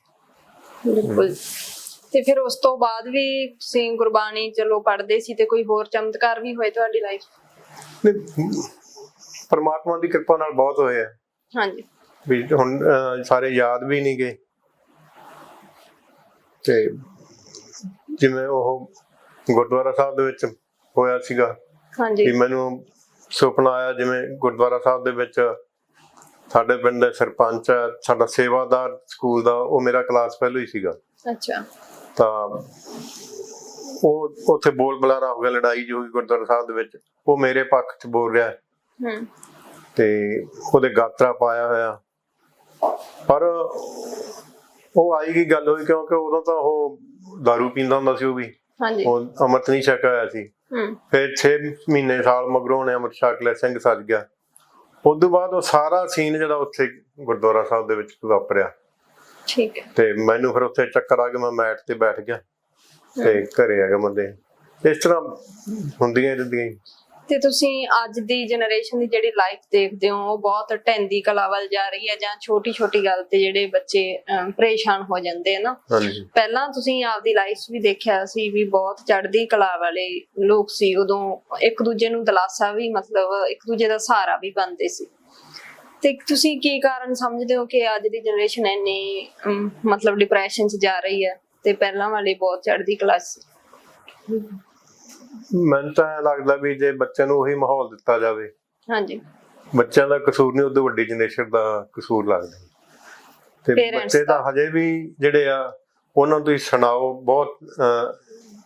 ਬਿਲਕੁਲ। ਤੇ ਫਿਰ ਉਸ ਤੋਂ ਬਾਅਦ ਵੀ ਤੁਸੀਂ ਗੁਰਬਾਣੀ ਚਲੋ ਪੜ੍ਹਦੇ ਸੀ ਤੇ ਕੋਈ ਹੋਰ ਚਮਤਕਾਰ ਵੀ ਹੋਏ ਤੁਹਾਡੀ ਲਾਈਫ ਨਹੀਂ, ਪਰਮਾਤਮਾ ਦੀ ਕਿਰਪਾ ਨਾਲ ਬਹੁਤ ਹੋਏ ਆ। ਹਾਂਜੀ। ਵੀ ਹੁਣ ਸਾਰੇ ਯਾਦ ਵੀ ਨਹੀਂ ਗਏ। ਤੇ ਜਿਵੇਂ ਉਹ ਗੁਰਦੁਆਰਾ ਸਾਹਿਬ ਦੇ ਵਿੱਚ ਹੋਇਆ ਸੀਗਾ ਹਾਂਜੀ। ਵੀ ਮੈਨੂੰ ਸੁਪਨਾ ਆਇਆ ਜਿਵੇਂ ਗੁਰਦੁਆਰਾ ਸਾਹਿਬ ਦੇ ਵਿੱਚ ਸਾਡੇ ਪਿੰਡ ਦੇ ਸਰਪੰਚ ਸਾਡਾ ਸੇਵਾਦਾਰ ਸਕੂਲ ਦਾ ਉਹ ਮੇਰਾ ਕਲਾਸ ਫੈਲੋ ਹੀ ਸੀਗਾ। ਅੱਛਾ। ਤਾਂ ਉਹ ਉੱਥੇ ਬੋਲ ਬੁਲਾਰਾ ਹੋ ਗਿਆ ਲੜਾਈ ਜੋ ਹੋਈ ਗੁਰਦੁਆਰਾ ਸਾਹਿਬ ਦੇ ਵਿੱਚ। ਉਹ ਮੇਰੇ ਪੱਖ 'ਚ ਬੋਲ ਰਿਹਾ ਹੂੰ। ਤੇ ਉਹਦੇ ਗਾਤਰਾ ਪਾਇਆ ਹੋਇਆ। ਪਰ ਉਹ ਆਈ ਕੀ ਗੱਲ ਹੋਈ ਕਿਉਂਕਿ ਉਦੋਂ ਤਾਂ ਉਹ दारू ਪੀਂਦਾ ਹੁੰਦਾ ਸੀ ਉਹ ਵੀ। ਹਾਂਜੀ। ਉਹ ਅੰਮ੍ਰਿਤ ਨਹੀਂ ਛਕਿਆ ਹੋਇਆ ਸੀ। ਫਿਰ 6 ਮਹੀਨੇ ਸਾਲ ਮਗਰੋਂ ਉਹਨੇ ਅੰਮ੍ਰਿਤ ਛਕ ਲਿਆ ਸਿੰਘ ਸੱਜ ਗਿਆ। ਉਸ ਤੋਂ ਬਾਅਦ ਉਹ ਸਾਰਾ ਸੀਨ ਜਿਹੜਾ ਉੱਥੇ ਗੁਰਦੁਆਰਾ ਸਾਹਿਬ ਦੇ ਵਿੱਚ ਵਾਪਰਿਆ। ਠੀਕ ਹੈ। ਤੇ ਮੈਨੂੰ ਫਿਰ ਉੱਥੇ ਚੱਕਰ ਆ ਗਿਆ ਮੈਂ ਮੈਟ ਤੇ ਬੈਠ ਗਿਆ ਤੇ ਘਰੇ ਆ ਗਿਆ ਬੰਦੇ ਇਸ ਤਰ੍ਹਾਂ ਹੁੰਦੀਆਂ ਰਹਿੰਦੀਆਂ। ਤੇ ਤੁਸੀਂ ਅੱਜ ਦੀ ਜਨਰੇਸ਼ਨ ਦੀ ਜਿਹੜੀ ਲਾਈਫ ਦੇਖਦੇ ਹੋ ਉਹ ਬਹੁਤ ਢੈਂਦੀ ਕਲਾ ਵੱਲ ਜਾ ਰਹੀ ਹੈ ਜਾਂ ਛੋਟੀ ਛੋਟੀ ਗੱਲ ਤੇ ਜਿਹੜੇ ਬੱਚੇ ਪਰੇਸ਼ਾਨ ਹੋ ਜਾਂਦੇ ਆ ਨਾ। ਹਾਂਜੀ। ਪਹਿਲਾਂ ਤੁਸੀਂ ਆਪਦੀ ਲਾਈਫ ਵੀ ਦੇਖਿਆ ਸੀ ਵੀ ਬਹੁਤ ਚੜ੍ਹਦੀ ਕਲਾ ਵਾਲੇ ਲੋਕ ਸੀ ਉਦੋਂ ਇੱਕ ਦੂਜੇ ਨੂੰ ਦਿਲਾਸਾ ਵੀ ਮਤਲਬ ਇੱਕ ਦੂਜੇ ਦਾ ਸਹਾਰਾ ਵੀ ਬਣਦੇ ਸੀ। ਤੇ ਤੁਸੀਂ ਕੀ ਕਾਰਨ ਸਮਝਦੇ ਹੋ ਕਿ ਅੱਜ ਦੀ ਜਨਰੇਸ਼ਨ ਇੰਨੀ ਮਤਲਬ ਡਿਪਰੈਸ਼ਨ 'ਚ ਜਾ ਰਹੀ ਹੈ ਤੇ ਪਹਿਲਾਂ ਵਾਲੇ ਬਹੁਤ ਚੜ੍ਹਦੀ ਕਲਾ ਸੀ? ਮੈਨੂੰ ਤਾਂ ਐਂ ਲੱਗਦਾ ਵੀ ਜੇ ਬੱਚਿਆਂ ਨੂੰ ਉਹੀ ਮਾਹੌਲ ਦਿੱਤਾ ਜਾਵੇ ਹਾਂਜੀ। ਬੱਚਿਆਂ ਦਾ ਕਸੂਰ ਨਹੀਂ ਉਦੋਂ ਵੱਡੀ ਜਨਰੇਸ਼ਨ ਦਾ ਕਸੂਰ ਲੱਗਦਾ। ਤੇ Parents ਬੱਚੇ ਤਾਂ ਦਾ। ਹਜੇ ਵੀ ਜਿਹੜੇ ਆ ਉਹਨਾਂ ਨੂੰ ਤੁਸੀਂ ਸੁਣਾਓ ਬਹੁਤ ਅਹ,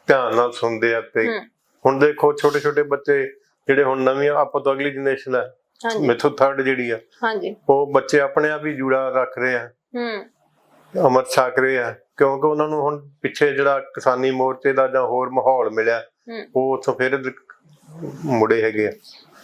ਧਿਆਨ ਨਾਲ ਸੁਣਦੇ ਆ ਤੇ ਹੂੰ। ਹੁਣ ਦੇਖੋ ਛੋਟੇ ਛੋਟੇ ਬੱਚੇ ਜਿਹੜੇ ਹੁਣ ਨਵੀਂ ਆਪਾਂ ਤੋਂ ਅਗਲੀ ਜਨਰੇਸ਼ਨ ਹੈ ਹਾਂਜੀ। ਮੈਥੋਂ ਥਰਡ ਜਿਹੜੀ ਆ ਹਾਂਜੀ। ਉਹ ਬੱਚੇ ਆਪਣੇ ਆਪ ਹੀ ਜੁੜਾ ਰੱਖ ਰਹੇ ਆ ਹੂੰ। ਅਮਰ ਛਕ ਰਹੇ ਆ ਕਿਉਂਕਿ ਉਹਨਾਂ ਨੂੰ ਹੁਣ ਪਿੱਛੇ ਜਿਹੜਾ ਕਿਸਾਨੀ ਮੋਰਚੇ ਦਾ ਜਾਂ ਹੋਰ ਮਾਹੌਲ ਮਿਲਿਆ ਉਹ ਉੱਥੋਂ ਫਿਰ ਮੁੜੇ ਹੈਗੇ ਆ।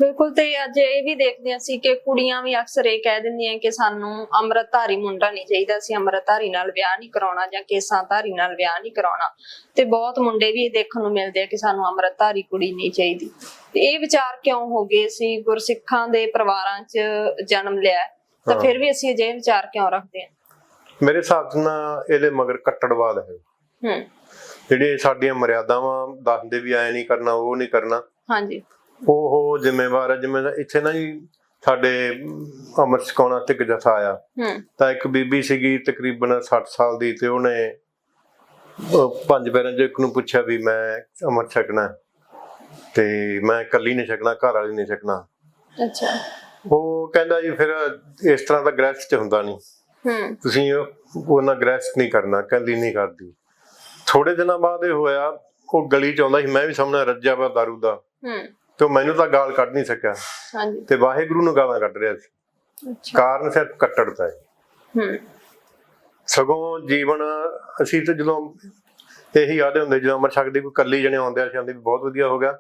ਬਿਲਕੁਲ ਤੇ ਅੱਜ ਇਹ ਵੀ ਦੇਖਦੇ ਅਸੀਂ ਕਿ ਕੁੜੀਆਂ ਵੀ ਅਕਸਰ ਇਹ ਕਹਿ ਦਿੰਦੀਆਂ ਕਿ ਸਾਨੂੰ ਅੰਮ੍ਰਿਤਧਾਰੀ ਮੁੰਡਾ ਨਹੀਂ ਚਾਹੀਦਾ ਸੀ ਅੰਮ੍ਰਿਤਧਾਰੀ ਨਾਲ ਵਿਆਹ ਨਹੀਂ ਕਰਾਉਣਾ ਜਾਂ ਕੇਸਾਂ ਧਾਰੀ ਨਾਲ ਵਿਆਹ ਨਹੀਂ ਕਰਾਉਣਾ। ਤੇ ਬਹੁਤ ਮੁੰਡੇ ਵੀ ਇਹ ਦੇਖਣ ਨੂੰ ਮਿਲਦੇ ਆ ਕਿ ਸਾਨੂੰ ਅੰਮ੍ਰਿਤਧਾਰੀ ਕੁੜੀ ਨਹੀਂ ਚਾਹੀਦੀ। ਤੇ ਇਹ ਵਿਚਾਰ ਕਿਉਂ ਹੋ ਗਏ? ਸੀ ਗੁਰਸਿੱਖਾਂ ਦੇ ਪਰਿਵਾਰਾਂ 'ਚ ਜਨਮ ਲਿਆ ਤਾਂ। ਫਿਰ ਵੀ ਅਸੀਂ ਅਜਿਹੇ ਵਿਚਾਰ ਕਿਉਂ ਰੱਖਦੇ ਹਾਂ? ਮੇਰੇ ਹਿਸਾਬ ਨਾਲ ਇਹਦੇ ਮਗਰ ਕੱਟੜਵਾਦ ਹੈ। ਹੂੰ। ਜਿਹੜੇ ਸਾਡੀਆਂ ਮਰਿਆਦਾਵਾਂ ਦੱਸਦੇ ਵੀ ਐ ਨਹੀਂ ਕਰਨਾ ਉਹ ਨਹੀਂ ਕਰਨਾ। ਹਾਂਜੀ। ਉਹ ਜ਼ਿੰਮੇਵਾਰ ਹੈ ਜਿਵੇਂ ਇੱਥੇ ਨਾ ਜੀ ਸਾਡੇ ਅਮਰ ਛਕਾਉਣਾ ਤੇ ਜਥਾ ਆਇਆ। ਹੂੰ। ਤਾਂ ਇੱਕ ਬੀਬੀ ਸੀਗੀ ਤਕਰੀਬਨ 60 ਸਾਲ ਦੀ ਤੇ ਉਹਨੇ ਉਹ ਪੰਜ ਪੈਰਾਂ ਚ ਇੱਕ ਨੂੰ ਪੁੱਛਿਆ ਵੀ ਮੈਂ ਅਮਰ ਛਕਣਾ। ਤੇ ਮੈਂ ਇਕੱਲੀ ਨਹੀਂ ਛਕਣਾ ਘਰ ਵਾਲੀ ਨਹੀਂ ਛਕਣਾ। ਅੱਛਾ। ਉਹ ਕਹਿੰਦਾ ਜੀ ਫਿਰ ਇਸ ਤਰ੍ਹਾਂ ਦਾ ਗ੍ਰੈਸਟ ਚ ਹੁੰਦਾ ਨਹੀਂ। ਹੂੰ। ਤੁਸੀਂ ਉਹਨਾਂ ਗ੍ਰੈਸਟ ਨਹੀਂ ਕਰਨਾ ਕਹਿੰਦੀ ਨਹੀਂ ਕਰਦੀ। ਥੋੜੇ ਦਿਨਾਂ ਬਾਅਦ ਇਹ ਹੋਇਆ ਉਹ ਗਲੀ ਚ ਆਉਂਦਾ ਸੀ ਮੈਂ ਵੀ ਸਾਹਮਣੇ ਰੱਜਿਆ ਵਾ ਦਾਰੂ ਦਾ। ਹੂੰ। ਤੇ ਮੈਨੂੰ ਤਾਂ ਗਾਲ ਕੱਢ ਨਹੀਂ ਸਕਿਆ। ਹਾਂਜੀ। ਤੇ ਵਾਹਿਗੁਰੂ ਨੂੰ ਗਾਲਾਂ ਕੱਢ ਰਿਹਾ ਸੀ। ਅੱਛਾ। ਕਾਰਨ ਸਿਰਫ ਕੱਟੜਤਾ ਹੈ। ਹੂੰ। ਸਗੋਂ ਜੀਵਨ ਅਸੀਂ ਤਾਂ ਜਦੋਂ ਇਹੀ ਆਦੇ ਹੁੰਦੇ ਜਦੋਂ ਅਮਰ ਛਕਦੇ ਕੋਈ ਕੱਲੀ ਜਣੇ ਆਉਂਦੇ ਆ ਵੀ ਬਹੁਤ ਵਧੀਆ ਹੋ ਗਿਆ।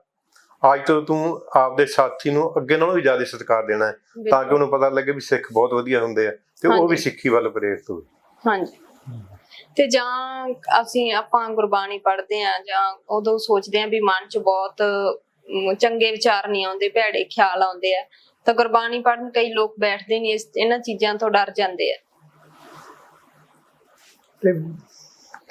ਅੱਜ ਤੋਂ ਤੂੰ ਆਪਦੇ ਸਾਥੀ ਨੂੰ ਅੱਗੇ ਨਾਲੋਂ ਵੀ ਜ਼ਿਆਦਾ ਸਤਿਕਾਰ ਦੇਣਾ ਹੈ ਤਾਂ ਕਿ ਉਹਨੂੰ ਪਤਾ ਲੱਗੇ ਵੀ ਸਿੱਖ ਬਹੁਤ ਵਧੀਆ ਹੁੰਦੇ ਆ ਤੇ ਉਹ ਵੀ। ਸਿੱਖੀ ਵੱਲ ਪ੍ਰੇਰਿਤ ਹੋਵੇ ਹਾਂਜੀ। ਤੇ ਜਾਂ ਅਸੀਂ ਆਪਾਂ ਗੁਰਬਾਣੀ ਪੜ੍ਹਦੇ ਆ ਜਾਂ ਉਦੋਂ ਸੋਚਦੇ ਆ ਵੀ ਮਨ 'ਚ ਬਹੁਤ ਚੰਗੇ ਵਿਚਾਰ ਨਹੀਂ ਆਉਂਦੇ ਭੈੜੇ ਖਿਆਲ ਆਉਂਦੇ ਆ ਤਾਂ ਗੁਰਬਾਣੀ ਪੜ੍ਹਨ ਕਈ ਲੋਕ ਬੈਠਦੇ ਨਹੀਂ ਇਸ ਇਹਨਾਂ ਚੀਜ਼ਾਂ ਤੋਂ ਡਰ ਜਾਂਦੇ ਆ। ਤੇ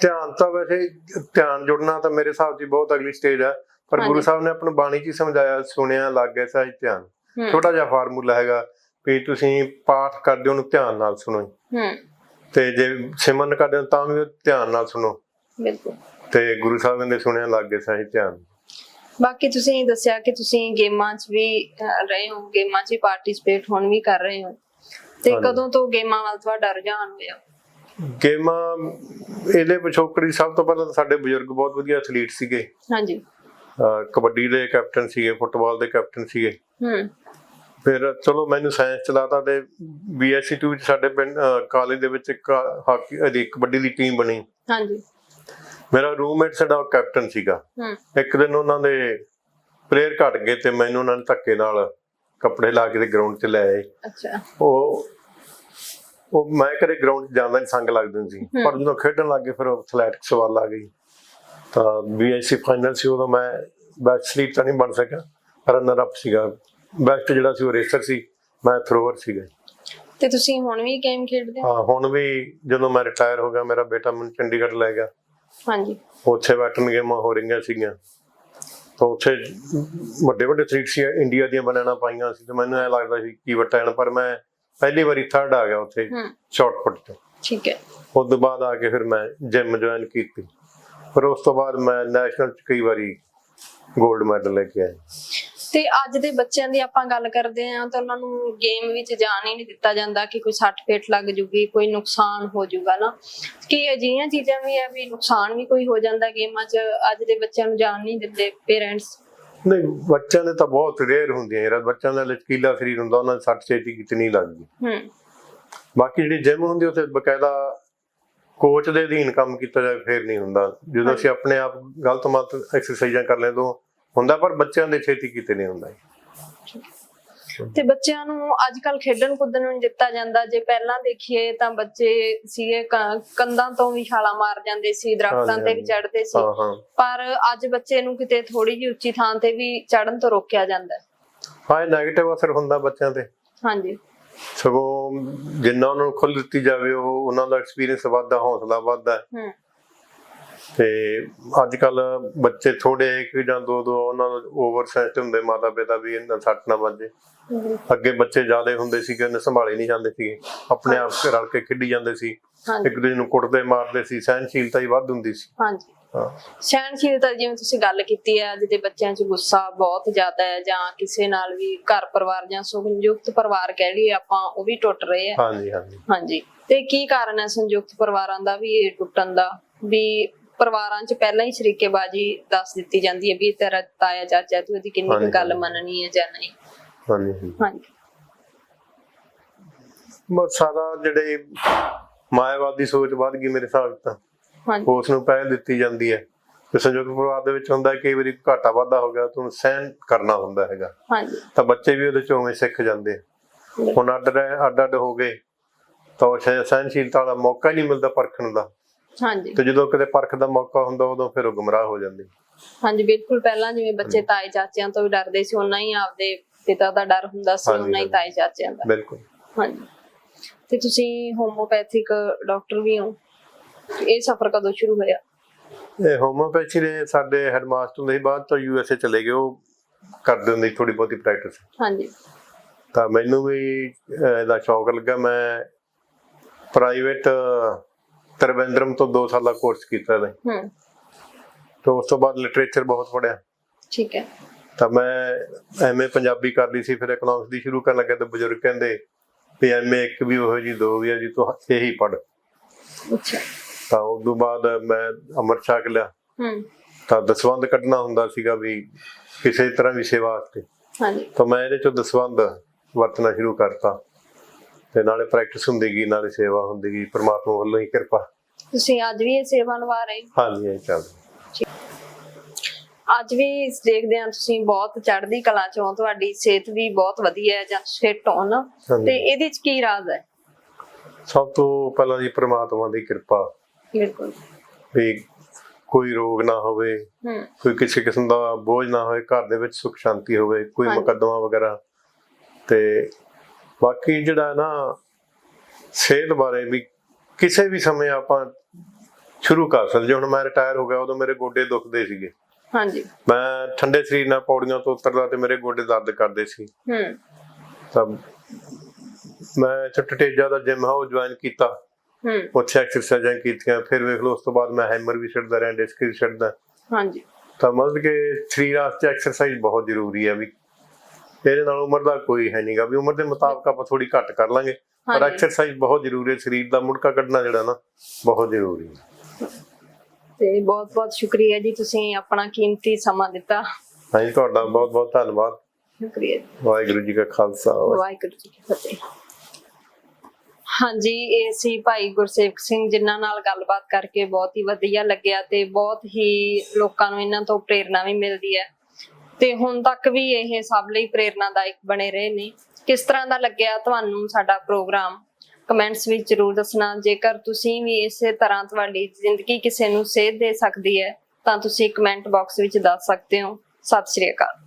ਧਿਆਨ ਤਾਂ ਵੈਸੇ ਧਿਆਨ ਜੁੜਨਾ ਤਾਂ ਮੇਰੇ ਹਿਸਾਬ 'ਚ ਬਹੁਤ ਅਗਲੀ ਸਟੇਜ ਹੈ ਪਰ ਗੁਰੂ। ਸਾਹਿਬ ਨੇ ਆਪਣੀ ਬਾਣੀ 'ਚ ਹੀ ਸਮਝਾਇਆ ਸੁਣਿਆ ਲੱਗ ਗਿਆ ਸਹਿਜ ਧਿਆਨ। ਛੋਟਾ ਜਿਹਾ ਫਾਰਮੂਲਾ ਹੈਗਾ ਵੀ ਤੁਸੀਂ ਪਾਠ ਕਰਦੇ ਹੋ ਉਹਨੂੰ ਧਿਆਨ ਨਾਲ ਸੁਣੋ ਹੂੰ। ਤੇ ਜੇ ਸਿਮਰਨ ਕਰਦੇ ਹੋ ਤਾਂ ਵੀ ਧਿਆਨ ਨਾਲ ਸੁਣੋ। ਬਿਲਕੁਲ। ਤੇ ਗੁਰੂ ਸਾਹਿਬ ਨੇ ਸੁਣਿਆ ਲੱਗ ਸਹੀ ਧਿਆਨ। ਬਾਕੀ ਤੁਸੀਂ ਦੱਸਿਆ ਕਿ ਤੁਸੀਂ ਗੇਮਾਂ 'ਚ ਵੀ ਰਹੇ ਹੋ ਗੇਮਾਂ 'ਚ ਵੀ ਪਾਰਟਿਸਿਪੇਟ ਹੁਣ ਵੀ ਕਰ ਰਹੇ ਹੋ। ਤੇ। ਕਦੋਂ ਤੋਂ ਗੇਮਾਂ ਵੱਲ ਤੁਹਾਡਾ ਰੁਝਾਨ ਹੋਇਆ? ਗੇਮਾਂ ਇਹਦੇ ਪਿਛੋਕੜੀ ਸਭ ਤੋਂ ਪਹਿਲਾਂ ਸਾਡੇ ਬਜ਼ੁਰਗ ਬਹੁਤ ਵਧੀਆ ਐਥਲੀਟ ਸੀਗੇ। ਹਾਂਜੀ। ਕਬੱਡੀ ਦੇ ਕੈਪਟਨ ਸੀਗੇ ਫੁੱਟਬਾਲ ਦੇ ਕੈਪਟਨ ਸੀਗੇ। ਹੂੰ। ਫਿਰ ਚਲੋ ਮੈਨੂੰ ਸਾਇੰਸ ਚਲਾਤਾ ਤੇ ਬੀਐਸਸੀ 2 ਵਿੱਚ ਸਾਡੇ ਪਿੰਡ ਕਾਲਜ ਦੇ ਵਿੱਚ ਇੱਕ ਹਾਕੀ ਦੀ ਕਬੱਡੀ ਦੀ ਟੀਮ ਬਣੀ। ਹਾਂਜੀ। ਮੇਰਾ ਰੂਮਮੇਟ ਸਾਡਾ ਕੈਪਟਨ ਸੀਗਾ। ਇੱਕ ਦਿਨ ਉਹਨਾਂ ਦੇ ਪਲੇਅਰ ਘਟ ਗਏ ਤੇ ਮੈਨੂੰ ਉਹਨਾਂ ਨੇ ਧੱਕੇ ਨਾਲ ਕੱਪੜੇ ਲਾ ਕੇ ਤੇ ਗਰਾਊਂਡ 'ਚ ਲੈ ਆਏ। ਅੱਛਾ। ਉਹ ਉਹ ਮੈਂ ਕਦੇ ਗਰਾਊਂਡ 'ਚ ਜਾਂਦਾ ਨਹੀਂ ਸੰਗ ਲੱਗਦੀ ਸੀ। ਪਰ ਜਦੋਂ ਖੇਡਣ ਲੱਗੇ ਫਿਰ ਐਥਲੈਟਿਕਸ ਵੱਲ ਆ ਗਈ। ਤਾਂ ਬੀਐਸਸੀ ਫਾਈਨਲ ਸੀ ਉਦੋਂ ਮੈਂ ਬੈਸਟ ਸਲੀਪ ਤਾਂ ਨਹੀਂ ਬਣ ਸਕਿਆ। ਰਨਰ ਅਪ ਸੀਗਾ। ਬੈਸਟ ਜਿਹੜਾ ਸੀ ਉਹ ਰੇਸਰ ਸੀ ਮੈਂ ਥਰੋਅਰ ਸੀਗਾ। ਤੇ ਤੁਸੀਂ ਹੁਣ ਵੀ ਗੇਮ ਖੇਡਦੇ ਹੋ? ਹਾਂ ਹੁਣ ਵੀ ਜਦੋਂ ਮੈਂ ਰਿਟਾਇਰ ਹੋ ਗਿਆ ਮੇਰਾ ਬੇਟਾ ਮੈਨੂੰ ਚੰਡੀਗੜ੍ਹ ਲੈ ਗਿਆ। ਹਾਂਜੀ। ਉੱਥੇ ਬੈਟਨ ਗੇਮਾਂ ਹੋ ਰਹੀਆਂ ਸੀਗੀਆਂ। ਤਾਂ ਉੱਥੇ ਵੱਡੇ ਵੱਡੇ ਸਟਰੀਟ ਸੀ ਇੰਡੀਆ ਦੀਆਂ ਬਨਾਨਾ ਪਾਈਆਂ ਸੀ ਤੇ ਮੈਨੂੰ ਐ ਲੱਗਦਾ ਸੀ ਕੀ ਵਟਾਣ ਪਰ ਮੈਂ ਪਹਿਲੀ ਵਾਰੀ ਥਰਡ ਆ ਗਿਆ ਉੱਥੇ ਹੂੰ। ਸ਼ਾਰਟਕਟ ਤੇ। ਠੀਕ ਹੈ। ਉਸ ਤੋਂ ਬਾਅਦ ਆ ਕੇ ਫਿਰ ਮੈਂ ਜਿਮ ਜੁਆਇਨ ਕੀਤੀ। ਫਿਰ ਉਸ ਤੋਂ ਬਾਅਦ ਮੈਂ ਨੈਸ਼ਨਲ ਚ ਕਈ ਵਾਰੀ 골ਡ ਮੈਡਲ ਲੈ ਕੇ ਆਇਆ। ਤੇ ਅੱਜ ਦੇ ਬੱਚਿਆਂ ਦੀ ਆਪਾਂ ਗੱਲ ਕਰਦੇ ਹਾਂ ਤਾਂ ਉਹਨਾਂ ਨੂੰ ਗੇਮ ਵਿੱਚ ਜਾਣ ਹੀ ਨਹੀਂ ਦਿੱਤਾ ਜਾਂਦਾ ਕਿ ਕੋਈ ਸੱਟ ਫੇਟ ਲੱਗ ਜੂਗੀ ਕੋਈ ਨੁਕਸਾਨ ਹੋ ਜਾਊਗਾ ਨਾ। ਕਿ ਅਜਿਹੀਆਂ ਚੀਜ਼ਾਂ ਵੀ ਆ ਵੀ ਨੁਕਸਾਨ ਵੀ ਕੋਈ ਹੋ ਜਾਂਦਾ ਗੇਮਾਂ 'ਚ ਅੱਜ ਦੇ ਬੱਚਿਆਂ ਨੂੰ ਜਾਣ ਨਹੀਂ ਦਿੰਦੇ ਪੇਰੈਂਟਸ ਨਹੀਂ ਬੱਚਿਆਂ ਦੇ ਤਾਂ ਬਹੁਤ ਰੇਅਰ ਹੁੰਦੀਆਂ ਯਾਰ ਬੱਚਿਆਂ ਦਾ ਲਚਕੀਲਾ ਸਰੀਰ ਹੁੰਦਾ ਉਹਨਾਂ ਦੀ ਸੱਟ ਛੇਤੀ ਕਿਤਨੀ ਲੱਗਦੀ। ਹੂੰ। ਬਾਕੀ ਜਿਹੜੀ ਜਿਮ ਹੁੰਦੀ ਉੱਥੇ ਬਕਾਇਦਾ ਕੋਚ ਦੇ ਅਧੀਨ ਕੰਮ ਕੀਤਾ ਜਾਵੇ ਫੇਰ ਨਹੀਂ ਹੁੰਦਾ। ਜਦੋਂ ਅਸੀਂ ਆਪਣੇ ਆਪ ਗਲਤ ਮਤ ਐਕਸਰਸਾਈਜ਼ਾਂ ਕਰ ਲੈਂਦੇ ਤੋਂ ਹੁੰਦਾ ਪਰ ਬੱਚਿਆਂ ਦੇ ਛੇਤੀ ਕਿਤੇ ਨਹੀਂ ਹੁੰਦਾ ਤੇ ਬੱਚਿਆਂ ਨੂੰ ਅੱਜ ਕੱਲ ਖੇਡਣ ਕੁੱਦਣ ਨੂੰ ਦਿੱਤਾ ਜਾਂਦਾ। ਜੇ ਪਹਿਲਾਂ ਦੇਖੀਏ ਤਾਂ ਬੱਚੇ ਸੀਗੇ ਕ- ਕੰਧਾਂ ਤੋਂ ਵੀ ਛਾਲਾਂ ਮਾਰ ਜਾਂਦੇ ਸੀ ਦਰਖਤਾਂ ਤੇ ਵੀ ਹਾਂਜੀ। ਚੜ੍ਹਦੇ ਸੀ। ਪਰ ਅੱਜ ਬੱਚੇ ਨੂੰ ਕਿਤੇ ਥੋੜੀ ਜਿਹੀ ਉੱਚੀ ਥਾਂ ਤੇ ਵੀ ਚੜ੍ਹਨ ਤੋਂ ਰੋਕਿਆ ਜਾਂਦਾ। ਹੈ ਹਾਂ ਇਹ 네ਗੇਟਿਵ ਅਸਰ ਹੁੰਦਾ ਬੱਚਿਆਂ ਤੇ। ਹਾਂਜੀ। ਸਗੋਂ ਜਿੰਨਾ ਉਹਨਾਂ ਨੂੰ ਖੁੱਲ੍ਹ ਦਿੱਤੀ ਜਾਵੇ ਉਹ ਉਹਨਾਂ ਦਾ ਐਕਸਪੀਰੀਅੰਸ ਵੱਧਦਾ ਹੌਸਲਾ ਵੱਧਦਾ। ਹੈ। ਤੇ ਅੱਜ ਕੱਲ ਬੱਚੇ ਥੋੜੇ ਇੱਕ ਜਾਂ ਦੋ ਦੋ ਉਹਨਾਂ ਨੂੰ ਓਵਰ ਸੈਂਸਿਟਿਵ ਹੁੰਦੇ ਮਾਤਾ ਪਿਤਾ ਵੀ ਇਹਨਾਂ ਸੱਟ ਨਾ ਵੱਜੇ। ਅੱਗੇ ਬੱਚੇ ਜ਼ਿਆਦੇ ਹੁੰਦੇ ਸੀਗੇ ਉਹਨੇ ਸੰਭਾਲੇ ਨਹੀਂ ਜਾਂਦੇ ਸੀਗੇ। ਆਪਣੇ ਆਪ ਤੇ ਰਲ ਕੇ ਖੇਡੀ ਜਾਂਦੇ ਸੀ। ਇੱਕ ਦੂਜੇ ਨੂੰ ਕੁੱਟਦੇ ਮਾਰਦੇ ਸੀ ਸਹਿਨਸ਼ੀਲਤਾ ਹੀ ਵੱਧ ਹੁੰਦੀ ਸੀ। ਹਾਂਜੀ। ਸਹਿਣਸ਼ੀਲਤਾ ਜਿਵੇਂ ਤੁਸੀਂ ਗੱਲ ਕੀਤੀ ਹੈ ਅੱਜ ਦੇ ਬੱਚਿਆਂ 'ਚ ਗੁੱਸਾ ਬਹੁਤ ਜ਼ਿਆਦਾ ਹੈ ਜਾਂ ਕਿਸੇ ਨਾਲ ਵੀ ਘਰ ਪਰਿਵਾਰ ਜਾਂ ਸੰਯੁਕਤ ਪਰਿਵਾਰ ਕਹਿ ਲਈਏ ਆਪਾਂ ਉਹ ਵੀ ਟੁੱਟ ਰਹੇ ਆ। ਹਾਂਜੀ ਹਾਂਜੀ। ਹਾਂਜੀ। ਤੇ ਕੀ ਕਾਰਨ ਹੈ ਸੰਯੁਕਤ ਪਰਿਵਾਰਾਂ ਦਾ ਵੀ ਇਹ ਟੁੱਟਣ ਦਾ? ਵੀ ਪਰਿਵਾਰਾਂ 'ਚ ਪਹਿਲਾਂ ਹੀ ਸ਼ਰੀਕੇਬਾਜ਼ੀ ਦੱਸ ਦਿੱਤੀ ਜਾਂਦੀ ਹੈ ਵੀ ਤੇਰਾ ਤਾਇਆ ਚਾਚਾ ਤੂੰ ਇਹਦੀ ਕਿੰਨੀ ਕੁ ਗੱਲ। ਮੰਨਣੀ ਹੈ ਜਾਂ ਨਹੀਂ। ਹਾਂਜੀ ਹਾਂਜੀ। ਬਸ ਸਾਰਾ ਜਿਹੜੇ ਮਾਇਆਵਾਦੀ ਸੋਚ ਵੱਧ ਗਈ ਮੇਰੇ ਹਿਸਾਬ ਤਾਂ। ਹਾਂਜੀ। ਉਸ ਨੂੰ ਪਹਿਲ ਦਿੱਤੀ ਜਾਂਦੀ ਹੈ। ਤੇ ਸੰਯੁਕਤ ਪਰਿਵਾਰ ਦੇ ਵਿੱਚ ਹੁੰਦਾ ਕਈ ਵਾਰੀ ਘਾਟਾ ਵਾਧਾ ਹੋ ਗਿਆ ਤੁਹਾਨੂੰ ਸਹਿਨ ਕਰਨਾ ਹੁੰਦਾ ਹੈਗਾ। ਹਾਂਜੀ। ਤਾਂ ਬੱਚੇ ਵੀ ਉਹਦੇ ਚੋਂ ਉਵੇਂ ਸਿੱਖ ਜਾਂਦੇ। ਹੁਣ ਅੱਡ ਅੱਡ ਹੋ ਗਏ ਤਾਂ ਸਹਿਨਸ਼ੀਲਤਾ ਦਾ ਮੌਕਾ ਨਹੀਂ ਮਿਲਦਾ ਪਰਖਣ ਦਾ। ਹਾਂਜੀ। ਤੇ ਜਦੋਂ ਕਿਤੇ ਪਰਖ ਦਾ ਮੌਕਾ ਹੁੰਦਾ ਉਦੋਂ ਫਿਰ ਉਹ ਗੁੰਮਰਾਹ ਹੋ ਜਾਂਦੇ। ਹਾਂਜੀ ਬਿਲਕੁਲ ਪਹਿਲਾਂ ਜਿਵੇਂ ਬੱਚੇ ਤਾਏ ਚਾਚਿਆਂ ਤੋਂ ਵੀ ਡਰਦੇ ਸੀ ਉਹਨਾਂ ਹੀ ਆਪਦੇ ਪਿਤਾ ਦਾ ਡਰ ਹੁੰਦਾ ਸੀ ਉਹਨਾਂ ਹੀ। ਤਾਏ ਚਾਚਿਆਂ ਦਾ। ਬਿਲਕੁਲ। ਹਾਂਜੀ। ਤੇ ਤੁਸੀਂ ਹੋਮੋਪੈਥਿਕ ਡਾਕਟਰ ਵੀ ਹੋ? ਇਹ ਸਫ਼ਰ ਕਦੋਂ ਸ਼ੁਰੂ ਹੋਇਆ? ਇਹ ਹੋਮੋਪੈਥੀ ਦੇ ਸਾਡੇ ਹੈਡਮਾਸਟਰ ਦੇ ਬਾਅਦ ਤੋਂ ਯੂਐਸਏ ਚਲੇ ਗਏ ਉਹ ਕਰਦੇ ਹੁੰਦੇ ਥੋੜੀ ਬਹੁਤੀ ਪ੍ਰੈਕਟਿਸ। ਹਾਂਜੀ। ਤਾਂ ਮੈਨੂੰ ਵੀ ਇਹਦਾ ਸ਼ੌਕ ਲੱਗਾ ਮੈਂ ਪ੍ਰਾਈਵੇਟ ਤਰਵਿੰਦਰਮ ਤੋਂ 2 ਸਾਲ ਦਾ ਕੋਰਸ ਕੀਤਾ ਸੀ ਹੂੰ। ਤੇ ਉਸ ਤੋਂ ਬਾਅਦ ਲਿਟਰੇਚਰ ਬਹੁਤ ਪੜਿਆ ਠੀਕ ਹੈ। ਤਾਂ ਮੈਂ ਐਮਏ ਪੰਜਾਬੀ ਕਰ ਲਈ ਸੀ ਫਿਰ ਇਕਨੋਮਿਕਸ ਦੀ ਸ਼ੁਰੂ ਕਰਨ ਲੱਗਾ ਤਾਂ ਬਜ਼ੁਰਗ ਕਹਿੰਦੇ ਵੀ ਐਮਏ ਇੱਕ ਵੀ ਉਹੋ ਜੀ ਦੋ ਵੀ ਆ ਜੀ ਤੂੰ ਇਹੀ ਪੜ ਅੱਛਾ। ਤਾਂ ਉਸ ਤੋਂ ਬਾਅਦ ਮੈਂ ਅੰਮ੍ਰਿਤ ਛਕ ਲਿਆ ਹੂੰ। ਤਾਂ ਦਸਵੰਦ ਕੱਢਣਾ ਹੁੰਦਾ ਸੀਗਾ ਵੀ ਕਿਸੇ ਤਰ੍ਹਾਂ ਵੀ ਸੇਵਾ ਵਾਸਤੇ। ਹਾਂਜੀ। ਤਾਂ ਮੈਂ ਇਹਦੇ ਚੋਂ ਦਸਵੰਦ ਵਰਤਣਾ ਸ਼ੁਰੂ ਕਰਤਾ। ਤੇ ਨਾਲੇ ਪ੍ਰੈਕਟਿਸ ਹੁੰਦੀ ਗਈ ਨਾਲੇ ਸੇਵਾ ਹੁੰਦੀ ਗਈ ਪ੍ਰਮਾਤਮਾ ਵੱਲੋਂ ਹੀ ਕਿਰਪਾ। ਤੁਸੀਂ ਅੱਜ ਵੀ ਇਹ ਸੇਵਾ ਨਿਭਾ ਰਹੇ ਹੋ? ਹਾਂਜੀ ਇਹ ਚੱਲ ਅੱਜ ਵੀ ਇਸ ਦੇਖਦੇ ਹਾਂ ਤੁਸੀਂ ਬਹੁਤ ਚੜ੍ਹਦੀ ਕਲਾ ਚੋਂ ਤੁਹਾਡੀ ਸਿਹਤ ਵੀ ਬਹੁਤ ਵਧੀਆ ਹੈ ਜਾਂ ਫਿੱਟ ਹੋ ਨਾ। ਤੇ ਇਹਦੇ 'ਚ ਕੀ ਰਾਜ਼ ਹੈ? ਸਭ ਤੋਂ ਪਹਿਲਾਂ ਜੀ ਪ੍ਰਮਾਤਮਾ ਦੀ ਕਿਰਪਾ। ਬਿਲਕੁਲ। ਵੀ ਕੋਈ ਰੋਗ ਨਾ ਹੋਵੇ ਕੋਈ ਕਿਸੇ ਕਿਸਮ ਦਾ ਬੋਝ ਨਾ ਹੋਵੇ ਘਰ ਦੇ ਵਿੱਚ ਸੁਖ ਸ਼ਾਂਤੀ ਹੋਵੇ ਕੋਈ। ਮੁਕੱਦਮਾ ਵਗੈਰਾ। ਤੇ ਬਾਕੀ ਜਿਹੜਾ ਨਾ ਸਿਹਤ ਬਾਰੇ ਵੀ ਕਿਸੇ ਵੀ ਸਮੇਂ ਆਪਾਂ ਸ਼ੁਰੂ ਕਰ ਸਕਦੇ ਹੁਣ ਮੈਂ ਰਿਟਾਇਰ ਹੋ ਗਿਆ ਉਦੋਂ ਮੇਰੇ ਗੋਡੇ ਦੁਖਦੇ ਸੀਗੇ। ਹਾਂਜੀ। ਮੈਂ ਠੰਡੇ ਸਰੀਰ ਨਾਲ ਪੌੜੀਆਂ ਤੋਂ ਉਤਰਦਾ ਤੇ ਮੇਰੇ ਗੋਡੇ ਦਰਦ ਕਰਦੇ ਸੀ। ਹੂੰ। ਤਾਂ ਮੈਂ ਚਟਟੇਜਾ ਦਾ ਜਿਮ ਹੈ ਉਹ ਜੁਆਇਨ ਕੀਤਾ। ਹੂੰ। ਉੱਥੇ ਐਕਸਰਸਾਈਜ਼ਾਂ ਕੀਤੀਆਂ ਫਿਰ ਵੇਖ ਲਓ ਉਸ ਤੋਂ ਬਾਅਦ ਮੈਂ ਹੈਮਰ ਵੀ ਛੱਡਦਾ ਰਿਹਾ ਡਿਸਕ ਵੀ ਛੱਡਦਾ। ਹਾਂਜੀ। ਤਾਂ ਮਤਲਬ ਕਿ ਸਰੀਰ ਵਾਸਤੇ ਐਕਸਰਸਾਈਜ਼ ਬਹੁਤ ਜ਼ਰੂਰੀ ਹੈ ਵੀ ਇਹਦੇ ਨਾਲ ਉਮਰ ਦਾ ਕੋਈ ਹੈ ਨਹੀਂਗਾ ਵੀ ਉਮਰ ਦੇ ਮੁਤਾਬਕ ਆਪਾਂ ਥੋੜੀ ਘੱਟ ਕਰ ਲਾਂਗੇ। ਪਰ। ਐਕਸਰਸਾਈਜ਼ ਬਹੁਤ ਜ਼ਰੂਰੀ ਹੈ ਸਰੀਰ ਦਾ ਮੁੜਕਾ ਕੱਢਣਾ ਜਿਹੜਾ ਨਾ ਬਹੁਤ ਜ਼ਰੂਰੀ ਹੈ। ਤੇ ਬਹੁਤ ਬਹੁਤ ਸ਼ੁਕਰੀਆ ਜੀ ਤੁਸੀਂ ਆਪਣਾ ਕੀਮਤੀ ਸਮਾਂ ਦਿੱਤਾ। ਹਾਂਜੀ ਤੁਹਾਡਾ ਬਹੁਤ ਬਹੁਤ ਧੰਨਵਾਦ। ਸ਼ੁਕਰੀਆ। ਵਾਹਿਗੁਰੂ ਜੀ ਕਾ ਖਾਲਸਾ ਵਾਹਿਗੁਰੂ ਜੀ ਕੀ ਫਤਿਹ। ਹਾਂਜੀ ਇਹ ਸੀ ਭਾਈ ਗੁਰਸੇਵਕ ਸਿੰਘ ਜਿਨ੍ਹਾਂ ਨਾਲ ਗੱਲਬਾਤ ਕਰਕੇ ਬਹੁਤ ਹੀ ਵਧੀਆ ਲੱਗਿਆ ਤੇ ਬਹੁਤ ਹੀ ਲੋਕਾਂ ਨੂੰ ਇਹਨਾਂ ਤੋਂ ਪ੍ਰੇਰਣਾ ਵੀ ਮਿਲਦੀ ਹੈ। ਤੇ ਹੁਣ ਤੱਕ ਵੀ ਇਹ ਸਭ ਲਈ ਪ੍ਰੇਰਨਾਦਾਇਕ ਬਣੇ ਰਹੇ ਨੇ। ਕਿਸ ਤਰ੍ਹਾਂ ਦਾ ਲੱਗਿਆ ਤੁਹਾਨੂੰ ਸਾਡਾ ਪ੍ਰੋਗਰਾਮ? ਕਮੈਂਟਸ ਵਿੱਚ ਜ਼ਰੂਰ ਦੱਸਣਾ। ਜੇਕਰ ਤੁਸੀਂ ਵੀ ਇਸੇ ਤਰ੍ਹਾਂ ਤੁਹਾਡੀ ਜ਼ਿੰਦਗੀ ਕਿਸੇ ਨੂੰ ਸੇਧ ਦੇ ਸਕਦੀ ਹੈ, ਤਾਂ ਤੁਸੀਂ ਕਮੈਂਟ ਬਾਕਸ ਵਿੱਚ ਦੱਸ ਸਕਦੇ ਹੋ। ਸਤਿ ਸ਼੍ਰੀ ਅਕਾਲ।